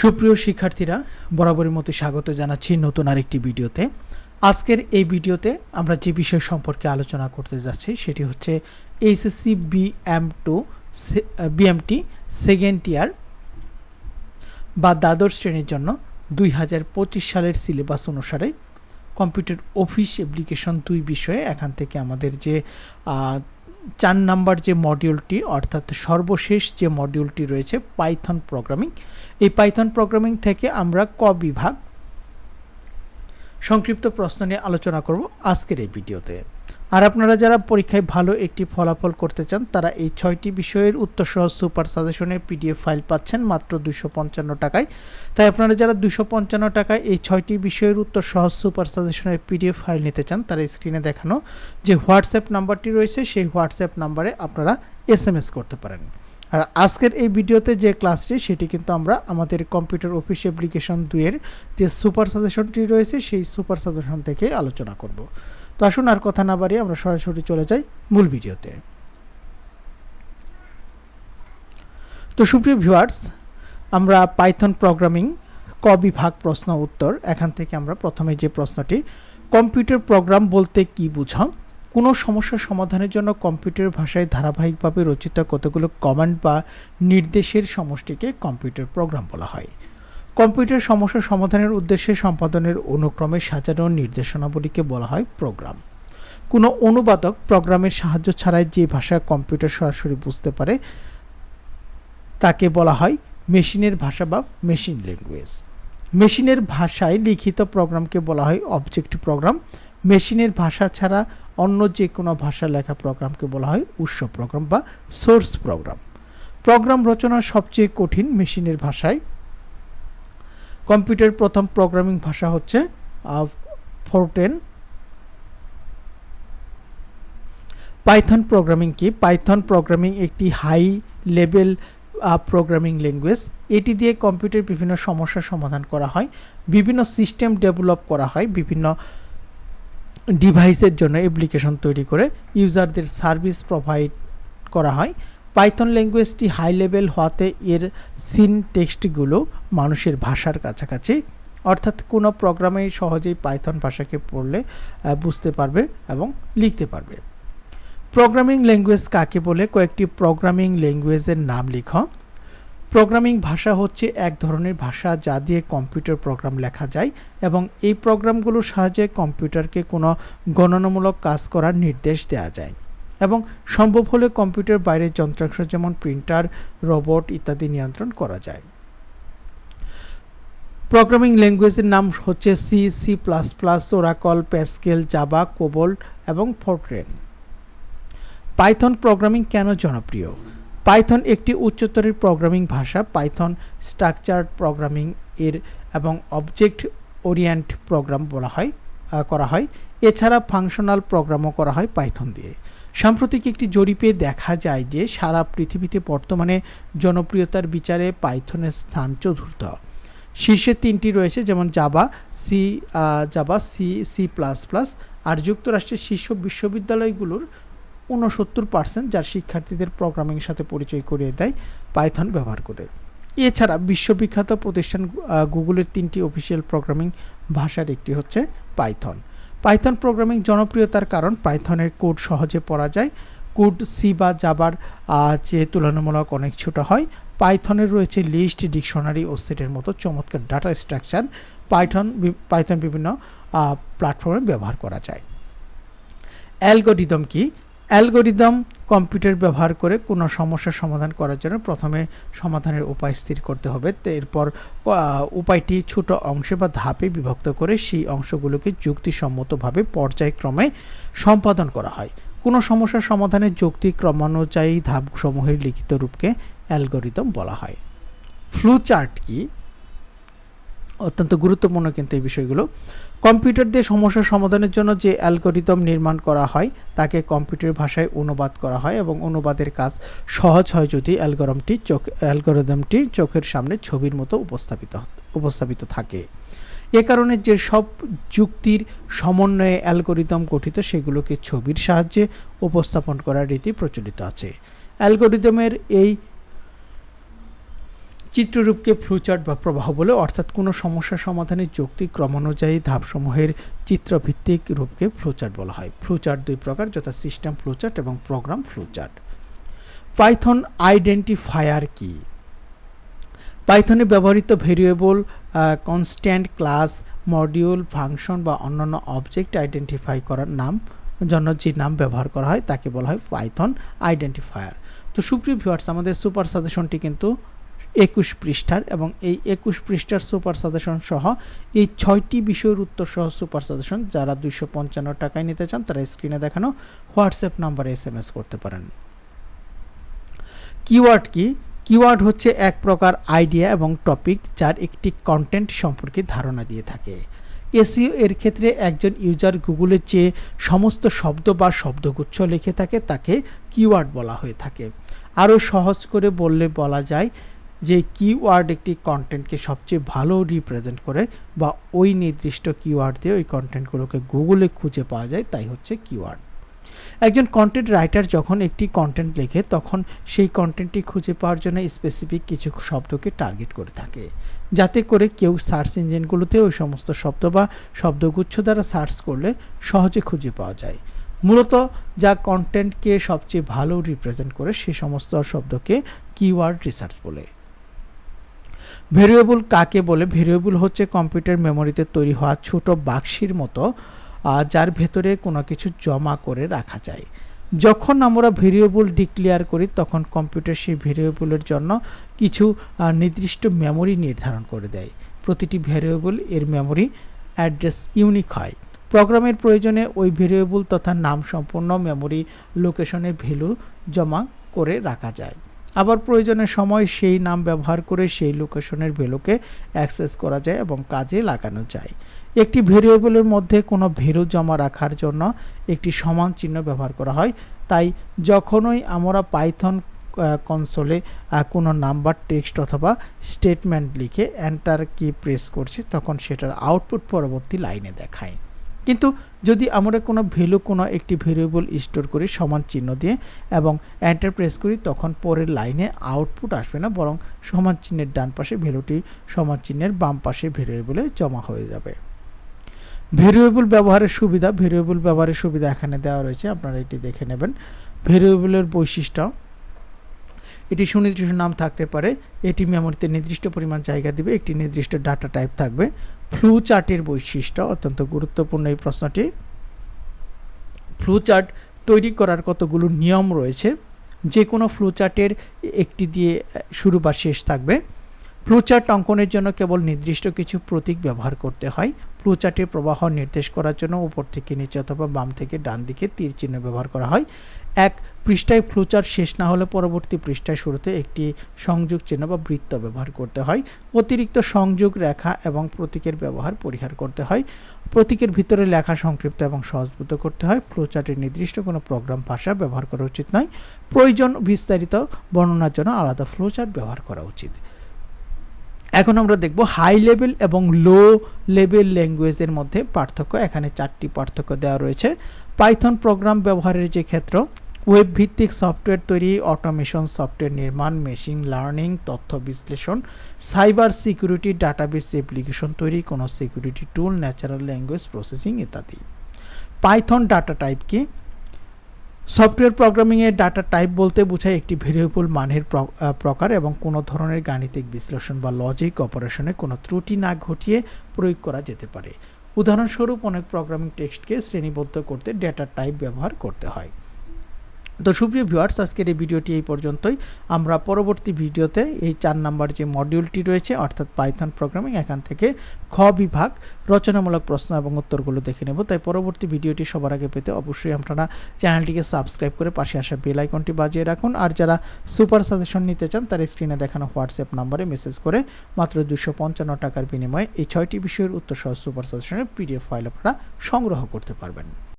সুপ্রিয় শিক্ষার্থীরা, বরাবরের মতো স্বাগত জানাচ্ছি নতুন আরেকটি ভিডিওতে। আজকের এই ভিডিওতে আমরা যে বিষয় সম্পর্কে আলোচনা করতে যাচ্ছি, সেটি হচ্ছে HSC BM to BMT second year বা দ্বাদশ শ্রেণির জন্য দুই হাজার পঁচিশ সালের সিলেবাস অনুসারে কম্পিউটার অফিস অ্যাপ্লিকেশন দুই বিষয়ে এখান থেকে আমাদের যে চার নাম্বার যে মডিউলটি অর্থাৎ সর্বশেষ যে মডিউলটি রয়েছে পাইথন প্রোগ্রামিং এই পাইথন প্রোগ্রামিং থেকে আমরা ক বিভাগ সংক্ষিপ্ত প্রশ্ন নিয়ে আলোচনা করব আজকের এই ভিডিওতে। আর আপনারা যারা পরীক্ষায় ভালো একটি ফলাফল করতে চান, তারা এই ছয়টি বিষয়ের উত্তর সহ সুপার সাজেশনের পিডিএফ ফাইল পাচ্ছেন মাত্র দুশো পঞ্চান্ন টাকায়। তাই আপনারা যারা দুশো পঞ্চান্ন টাকায় এই ছয়টি বিষয়ের উত্তর সহ সুপার সাজেশনের পিডিএফ ফাইল নিতে চান, তারা স্ক্রিনে দেখানো যে হোয়াটসঅ্যাপ নাম্বারটি রয়েছে, সেই হোয়াটসঅ্যাপ নাম্বারে আপনারা এস করতে পারেন। আর আজকের এই ভিডিওতে যে ক্লাসটি, সেটি কিন্তু আমরা আমাদের কম্পিউটার অফিস অ্যাপ্লিকেশন দুইয়ের যে সুপার সাজেশনটি রয়েছে, সেই সুপার সাজেশন থেকে আলোচনা করব। তো আসুন আর কথা না বাড়িয়ে আমরা সরাসরি চলে যাই মূল ভিডিওতে। তো সুপ্রিয় ভিউয়ার্স, আমরা পাইথন প্রোগ্রামিং ক বিভাগ প্রশ্ন উত্তর, এখান থেকে আমরা প্রথমে যে প্রশ্নটি, কম্পিউটার প্রোগ্রাম বলতে কি বুঝাম কোনো সমস্যার সমাধানের জন্য কম্পিউটার ভাষায় ধারাবাহিকভাবে রচিত কতগুলো কমান্ড বা নির্দেশের সমষ্টিকে কম্পিউটার প্রোগ্রাম বলা হয়। কম্পিউটার সমস্যা সমাধানের উদ্দেশ্যে সম্পাদনের অনুক্রমে সাজানো নির্দেশনাবলীকে বলা হয় প্রোগ্রাম। কোনো অনুবাদক প্রোগ্রামের সাহায্য ছাড়াই যে ভাষা কম্পিউটার সরাসরি বুঝতে পারে, তাকে বলা হয় মেশিনের ভাষা বা মেশিন ল্যাঙ্গুয়েজ। মেশিনের ভাষায় লিখিত প্রোগ্রামকে বলা হয় অবজেক্ট প্রোগ্রাম। মেশিনের ভাষা ছাড়া অন্য যে কোনো ভাষা লেখা প্রোগ্রামকে বলা হয় উৎস প্রোগ্রাম বা সোর্স প্রোগ্রাম। প্রোগ্রাম রচনা সবচেয়ে কঠিন মেশিনের ভাষায়। কম্পিউটার প্রথম প্রোগ্রামিং ভাষা হচ্ছে ফোরটেন। পাইথন প্রোগ্রামিং কি? পাইথন প্রোগ্রামিং একটি হাই লেভেল প্রোগ্রামিং ল্যাঙ্গুয়েজ। এটি দিয়ে কম্পিউটার বিভিন্ন সমস্যার সমাধান করা হয়, বিভিন্ন সিস্টেম ডেভেলপ করা হয়, বিভিন্ন ডিভাইসের জন্য অ্যাপ্লিকেশন তৈরি করে ইউজারদের সার্ভিস প্রোভাইড করা হয়। পাইথন ল্যাঙ্গুয়েজটি হাই লেভেল হওয়াতে এর সিন টেক্সটগুলো মানুষের ভাষার কাছাকাছি, অর্থাৎ কোনো প্রোগ্রামে সহজেই পাইথন ভাষাকে পড়লে বুঝতে পারবে এবং লিখতে পারবে। প্রোগ্রামিং ল্যাঙ্গুয়েজ কাকে বলে? কয়েকটি প্রোগ্রামিং ল্যাঙ্গুয়েজের নাম লিখ। প্রোগ্রামিং ভাষা হচ্ছে এক ধরনের ভাষা যা দিয়ে কম্পিউটার প্রোগ্রাম লেখা যায় এবং এই প্রোগ্রামগুলোর সাহায্যে কম্পিউটারকে কোনো গণনামূলক কাজ করার নির্দেশ দেওয়া যায়। এবং সম্ভব হলে কম্পিউটার বাইরের যন্ত্রাংশ যেমন প্রিন্টার, রোবট ইত্যাদি নিয়ন্ত্রণ করা যায়। প্রোগ্রামিং ল্যাঙ্গুয়েজের নাম হচ্ছে C C plus plus Oracle Pascal Java COBOL এবং ফোরট্রেন পাইথন প্রোগ্রামিং কেন জনপ্রিয়? পাইথন একটি উচ্চতরের প্রোগ্রামিং ভাষা। পাইথন স্ট্রাকচার প্রোগ্রামিং এর এবং অবজেক্ট ওরিয়েন্ট প্রোগ্রাম বলা হয় করা হয়। এছাড়া ফাংশনাল প্রোগ্রামও করা হয় পাইথন দিয়ে। সাম্প্রতিক একটি জরিপে দেখা যায় যে, সারা পৃথিবীতে বর্তমানে জনপ্রিয়তার বিচারে পাইথনের স্থান চতুর্থ। শীর্ষে তিনটি রয়েছে, যেমন Java C Java C C plus plus আর যুক্তরাষ্ট্রের শীর্ষ বিশ্ববিদ্যালয়গুলোর ঊনসত্তর পার্সেন্ট যার শিক্ষার্থীদের প্রোগ্রামিং সাথে পরিচয় করিয়ে দেয় পাইথন ব্যবহার করে। এছাড়া বিশ্ববিখ্যাত প্রতিষ্ঠান গুগলের তিনটি অফিসিয়াল প্রোগ্রামিং ভাষার একটি হচ্ছে পাইথন পাইথন প্রোগ্রামিং জনপ্রিয়তার কারণ পাইথনের কোড সহজে পড়া যায়। কোড সি বা জাবার চেয়ে তুলনামূলক অনেক ছোট হয়। পাইথনের রয়েছে লিস্ট ডিকশনারি ও সেটের মতো চমৎকার ডাটা স্ট্রাকচার পাইথন পাইথন বিভিন্ন প্ল্যাটফর্মে ব্যবহার করা যায়। অ্যালগোরিদম কি? অ্যালগোরিদম কম্পিউটার ব্যবহার করে কোনো সমস্যার সমাধান করার জন্য প্রথমে সমাধানের উপায় স্থির করতে হবে। এরপর উপায়টি ছোট অংশে বা ধাপে বিভক্ত করে সেই অংশগুলোকে যুক্তিসম্মতভাবে পর্যায়ক্রমে সম্পাদন করা হয়। কোনো সমস্যার সমাধানের যুক্তি ক্রমানুযায়ী ধাপসমূহের লিখিত রূপকে অ্যালগোরিদম বলা হয়। ফ্লু চার্ট কি? অত্যন্ত গুরুত্বপূর্ণ কিন্তু এই বিষয়গুলো। কম্পিউটার দিয়ে সমস্যার সমাধানের জন্য যে অ্যালগোরিদম নির্মাণ করা হয়, তাকে কম্পিউটার ভাষায় অনুবাদ করা হয় এবং অনুবাদের কাজ সহজ হয় যদি অ্যালগোরমটি চোখ, অ্যালগোরিদমটি চোখের সামনে ছবির মতো উপস্থাপিত উপস্থাপিত থাকে। এ কারণে যে সব যুক্তির সমন্বয়ে অ্যালগোরিদম গঠিত, সেগুলোকে ছবির সাহায্যে উপস্থাপন করার রীতি প্রচলিত আছে। অ্যালগোরিদমের এই চিত্ররূপকে ফ্লুচার্ট বা প্রবাহ বলে, অর্থাৎ কোনো সমস্যার সমাধানের যৌক্তিক ক্রমানুযায়ী ধাপসমূহের চিত্রভিত্তিক রূপকে ফ্লুচার্ট বলা হয়। ফ্লুচার্ট দুই প্রকার, যথা সিস্টেম ফ্লুচার্ট এবং প্রোগ্রাম ফ্লুচার্ট। পাইথন আইডেন্টিফায়ার কি? পাইথনে ব্যবহৃত variable constant class module function বা অন্যান্য অবজেক্ট আইডেন্টিফাই করার নাম, জন্য যে নাম ব্যবহার করা হয়, তাকে বলা হয় পাইথন আইডেন্টিফায়ার। তো সুপ্রিয় ভিউয়ার্স আমাদের সুপার সাজেশনটি কিন্তু একুশ পৃষ্ঠার এবং এই একুশ পৃষ্ঠার সুপার সাজেশন সহ এই ছয়টি বিষয়ের উত্তর সহ সুপার সাজেশন যারা দুইশো পঞ্চান্ন টাকায় নিতে চান, তারা স্ক্রিনে দেখানো হোয়াটসঅ্যাপ নাম্বারে এস এম এস করতে পারেন। কিওয়ার্ড কি? কিওয়ার্ড হচ্ছে এক প্রকার আইডিয়া এবং টপিক যার একটি কন্টেন্ট সম্পর্কে ধারণা দিয়ে থাকে। এসিও এর ক্ষেত্রে একজন ইউজার গুগলের যে সমস্ত শব্দ বা শব্দগুচ্ছ লিখে থাকে, তাকে কিওয়ার্ড বলা হয়ে থাকে। আরও সহজ করে বললে বলা যায় যে কিওয়ার্ড একটি কন্টেন্টকে সবচেয়ে ভালো রিপ্রেজেন্ট করে বা ওই নির্দিষ্ট কিওয়ার্ড দিয়ে ওই কন্টেন্টগুলোকে গুগলে খুঁজে পাওয়া যায়, তাই হচ্ছে কিওয়ার্ড একজন কন্টেন্ট রাইটার যখন একটি কন্টেন্ট লেখে, তখন সেই কন্টেন্টটি খুঁজে পাওয়ার জন্য স্পেসিফিক কিছু শব্দকে টার্গেট করে থাকে। যাতে করে কেউ সার্চ ইঞ্জিনগুলোতে ওই সমস্ত শব্দ বা শব্দগুচ্ছ দ্বারা সার্চ করলে সহজে খুঁজে পাওয়া যায়। মূলত যা কন্টেন্টকে সবচেয়ে ভালো রিপ্রেজেন্ট করে, সে সমস্ত শব্দকে কিওয়ার্ড রিসার্চ বলে। ভেরিয়েবল কাকে বলে? ভেরিয়েবল হচ্ছে কম্পিউটার মেমোরিতে তৈরি হওয়া ছোট বাক্সির মতো যার ভেতরে কোনো কিছু জমা করে রাখা যায়। যখন আমরা ভেরিয়েবল ডিক্লেয়ার করি, তখন কম্পিউটার সেই ভেরিয়েবলের জন্য কিছু নির্দিষ্ট মেমোরি নির্ধারণ করে দেয়। প্রতিটি ভেরিয়েবল এর মেমোরি অ্যাড্রেস ইউনিক হয়। প্রোগ্রামের প্রয়োজনে ওই ভেরিয়েবল তথা নাম সম্পূর্ণ মেমোরি লোকেশনে ভ্যালু জমা করে রাখা যায়। আবার প্রয়োজনের সময় সেই নাম ব্যবহার করে সেই লোকেশনের ভ্যালুকে অ্যাক্সেস করা যায় এবং কাজে লাগানো যায়। একটি ভেরিয়েবলের মধ্যে কোনো ভ্যালু জমা রাখার জন্য একটি সমান চিহ্ন ব্যবহার করা হয়। তাই যখনই আমরা পাইথন কনসোলে কোনো নাম্বার টেক্সট অথবা স্টেটমেন্ট লিখে এন্টার কি প্রেস করছি, তখন সেটার আউটপুট পরবর্তী লাইনে দেখায়। কিন্তু যদি আমরা কোনো ভ্যালু কোনো একটি ভেরিয়েবল স্টোর করি সমান চিহ্ন দিয়ে এবং এন্টার প্রেস করি, তখন পরের লাইনে আউটপুট আসবে না, বরং সমান চিহ্নের ডান পাশে ভ্যালুটি সমান চিহ্নের বাম পাশে ভেরিয়েবলে জমা হয়ে যাবে। ভেরিয়েবল ব্যবহারের সুবিধা, ভেরিয়েবল ব্যবহারের সুবিধা এখানে দেওয়া রয়েছে, আপনারা এটি দেখে নেবেন। ভেরিয়েবলের বৈশিষ্ট্য এটি সুনির্দিষ্ট নাম থাকতে পারে। এটি মেমোরিতে নির্দিষ্ট পরিমাণ জায়গা দিবে। একটি নির্দিষ্ট ডাটা টাইপ থাকবে। ফ্লু চার্টের বৈশিষ্ট্য অত্যন্ত গুরুত্বপূর্ণ এই প্রশ্নটি। ফ্লু চার্ট তৈরি করার কতগুলো নিয়ম রয়েছে? যে কোনো ফ্লু চার্টের একটি দিয়ে শুরু বা শেষ থাকবে। ফ্লুচার্ট অঙ্কনের জন্য কেবল নির্দিষ্ট কিছু প্রতীক ব্যবহার করতে হয়। ফ্লুচার্টের প্রবাহ নির্দেশ করার জন্য উপর থেকে নিচে অথবা বাম থেকে ডান দিকে তীর চিহ্ন ব্যবহার করা হয়। এক, পৃষ্ঠায় ফ্লুচার্ট শেষ না হলে পরবর্তী পৃষ্ঠায় শুরুতে একটি সংযোগ চিহ্ন বা বৃত্ত ব্যবহার করতে হয়। অতিরিক্ত সংযোগ রেখা এবং প্রতীকের ব্যবহার পরিহার করতে হয়। প্রতীকের ভিতরে লেখা সংক্ষিপ্ত এবং সহজভূত করতে হয়। ফ্লোচার্টের নির্দিষ্ট কোনো প্রোগ্রাম ভাষা ব্যবহার করা উচিত নয়। প্রয়োজন বিস্তারিত বর্ণনার জন্য আলাদা ফ্লোচার্ট ব্যবহার করা উচিত। এখন আমরা দেখব হাই লেভেল এবং লো লেভেল ল্যাঙ্গুয়েজের মধ্যে পার্থক্য। এখানে চারটি পার্থক্য দেওয়া রয়েছে। পাইথন প্রোগ্রাম ব্যবহারের যে ক্ষেত্র ওয়েব ভিত্তিক সফটওয়্যার তৈরি অটোমেশন সফটওয়্যার নির্মাণ মেশিন লার্নিং তথ্য বিশ্লেষণ সাইবার সিকিউরিটি ডাটাবেস অ্যাপ্লিকেশন তৈরি, কোনো security tool natural language processing ইত্যাদি। পাইথন ডাটা টাইপ কি? সফটওয়্যার প্রোগ্রামিংয়ে ডাটা টাইপ বলতে বোঝায় একটি ভেরিয়েবল মানের প্রকার এবং কোনো ধরনের গাণিতিক বিশ্লেষণ বা লজিক অপারেশনে কোনো ত্রুটি না ঘটিয়ে প্রয়োগ করা যেতে পারে। উদাহরণস্বরূপ অনেক প্রোগ্রামিং টেক্সটকে শ্রেণীবদ্ধ করতে ডেটা টাইপ ব্যবহার করতে হয়। তো সুপ্রিয় ভিউয়ার্স, আজকের এই ভিডিওটি এই পর্যন্তই। আমরা পরবর্তী ভিডিওতে এই চার নাম্বার যে মডিউলটি রয়েছে, অর্থাৎ পাইথন প্রোগ্রামিং এখান থেকে খ বিভাগ, রচনামূলক প্রশ্ন এবং উত্তরগুলো দেখে নেব। তাই পরবর্তী ভিডিওটি সবার আগে পেতে অবশ্যই আপনারা চ্যানেলটিকে সাবস্ক্রাইব করে পাশে আসা বেল আইকনটি বাজিয়ে রাখুন। আর যারা সুপার সাজেশন নিতে চান, তার স্ক্রিনে দেখানো হোয়াটসঅ্যাপ নাম্বারে মেসেজ করে মাত্র দুশো পঞ্চান্ন টাকার বিনিময়ে এই ছয়টি বিষয়ের উত্তর সহ সুপার সাজেশনের পিডিএফ ফাইল আপনারা সংগ্রহ করতে পারবেন।